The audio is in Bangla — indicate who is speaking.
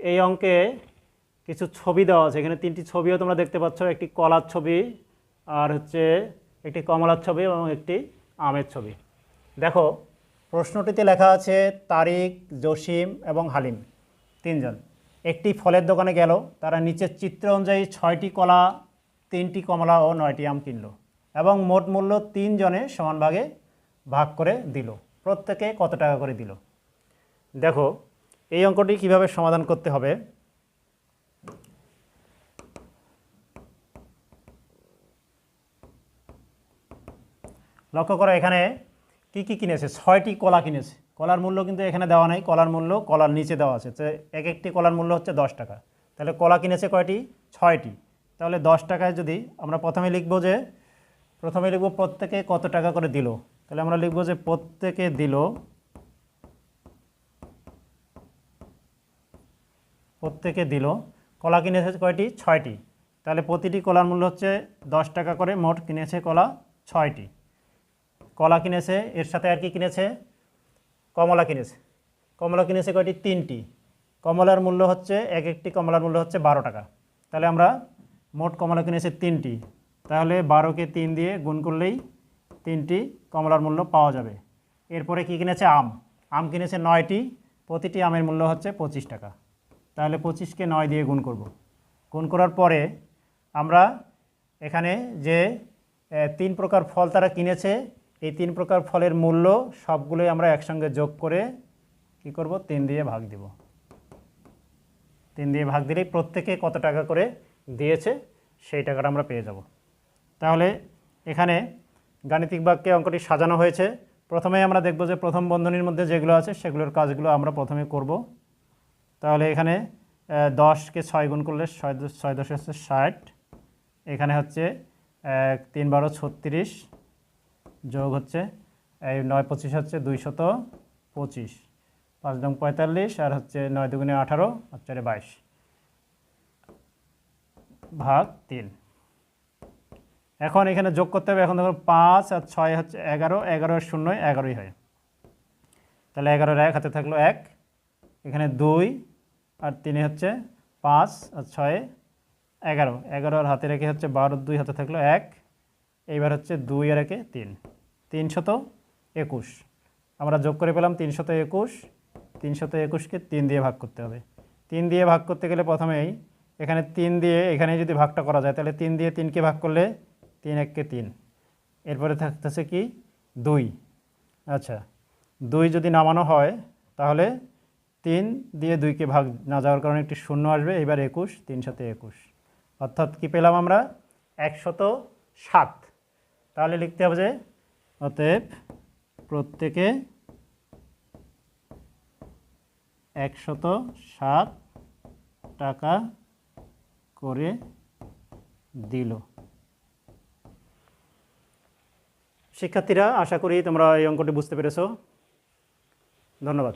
Speaker 1: এই অঙ্কে কিছু ছবি দেওয়া আছে। এখানে তিনটি ছবিও তোমরা দেখতে পাচ্ছ, একটি কলার ছবি আর হচ্ছে একটি কমলার ছবি এবং একটি আমের ছবি। দেখো, প্রশ্নটিতে লেখা আছে তারিক জসিম এবং হালিম, তিনজন। একটি ফলের দোকানে গেল, তারা নিচের চিত্র অনুযায়ী ছয়টি কলা, তিনটি কমলা ও নয়টি আম কিনল এবং মোট মূল্য তিনজনে সমান ভাগে ভাগ করে দিল। প্রত্যেকে কত টাকা করে দিল? দেখো এই অঙ্কটি কীভাবে সমাধান করতে হবে? লক্ষ্য করো এখানে কি কি কিনেছে? ছয়টি কলা কিনেছে। কলার মূল্য কিন্তু এখানে দেওয়া নাই। কলার মূল্য কলার নিচে দেওয়া আছে। তো এক একটি কলার মূল্য হচ্ছে দশ টাকা। তাহলে কলা কিনেছে কয়টি? ছয়টি। তাহলে দশ টাকায় যদি আমরা প্রথমে লিখব যে, প্রথমে লিখব প্রত্যেকে কত টাকা করে দিল? তাহলে আমরা লিখব যে প্রত্যেকে দিল প্রত্যেকে দিল। কলা কিনেছে কয়টি? ছয়টি। তাহলে প্রতিটি কলার মূল্য হচ্ছে দশ টাকা করে, মোট কিনেছে কলা ছয়টি। কলা কিনেছে, এর সাথে আর কি কিনেছে? কমলা কিনেছে। কমলা কিনেছে কয়টি? তিনটি। কমলার মূল্য হচ্ছে, এক একটি কমলার মূল্য হচ্ছে বারো টাকা। তাহলে আমরা মোট কমলা কিনেছে তিনটি। তাহলে বারোকে তিন দিয়ে গুণ করলেই তিনটি কমলার মূল্য পাওয়া যাবে। এরপরে কি কিনেছে? আম। আম কিনেছে নয়টি। প্রতিটি আমের মূল্য হচ্ছে পঁচিশ টাকা। তাহলে পঁচিশকে নয় দিয়ে গুণ করব। গুণ করার পরে আমরা এখানে যে তিন প্রকার ফল তারা কিনেছে, এই তিন প্রকার ফলের মূল্য সবগুলোই আমরা একসঙ্গে যোগ করে কি করব? তিন দিয়ে ভাগ দিব। তিন দিয়ে ভাগ দিলেই প্রত্যেকে কত টাকা করে দিয়েছে, সেই টাকাটা আমরা পেয়ে যাব। তাহলে এখানে গাণিতিক বাক্যে অঙ্কটি সাজানো হয়েছে। প্রথমে আমরা দেখব যে প্রথম বন্ধনীর মধ্যে যেগুলো আছে সেগুলোর কাজগুলো আমরা প্রথমে করব। তাহলে এখানে দশকে ছয় গুণ করলে ছয় ছয় দশ হচ্ছে ষাট। এখানে হচ্ছে তিন বারো ছত্রিশ যোগ হচ্ছে, এই নয় পঁচিশ হচ্ছে দুইশত পঁচিশ। পাঁচ নং পঁয়তাল্লিশ আর হচ্ছে নয় দুগুণে আঠারো আর চারে বাইশ। ভাগ তিন। এখন এখানে যোগ করতে হবে, এখন দেখো পাঁচ আর ছয় হচ্ছে এগারো এগারো আর শূন্য, এগারোই হয়। তাহলে এগারোর এক হাতে থাকল এক। এখানে দুই আর তিনে হচ্ছে পাঁচ আর ছয়ে এগারো। এগারোর হাতে রেখে হচ্ছে বারো, দুই হাতে থাকল এক। এইবার হচ্ছে দুই আর একে তিন। তিনশত একুশ। আমরা যোগ করে পেলাম তিনশত একুশ। তিনশত একুশকে তিন দিয়ে ভাগ করতে হবে। তিন দিয়ে ভাগ করতে গেলে প্রথমেই এখানে তিন দিয়ে এখানে যদি ভাগটা করা যায়, তাহলে তিন দিয়ে তিনকে ভাগ করলে তিন এককে তিন। এরপরে থাকতেছে কি? দুই। আচ্ছা দুই যদি নামানো হয়, তাহলে তিন দিয়ে দুইকে ভাগ না যাওয়ার কারণে একটি শূন্য আসবে, এবার একুশ, তিন সাথে একুশ। অর্থাৎ কি পেলাম আমরা? একশত সাত। তাহলে লিখতে হবে যে, অতএব প্রত্যেকে একশত সাত টাকা করে দিল। শিক্ষার্থীরা, আশা করি তোমরা এই অঙ্কটি বুঝতে পেরেছ। ধন্যবাদ।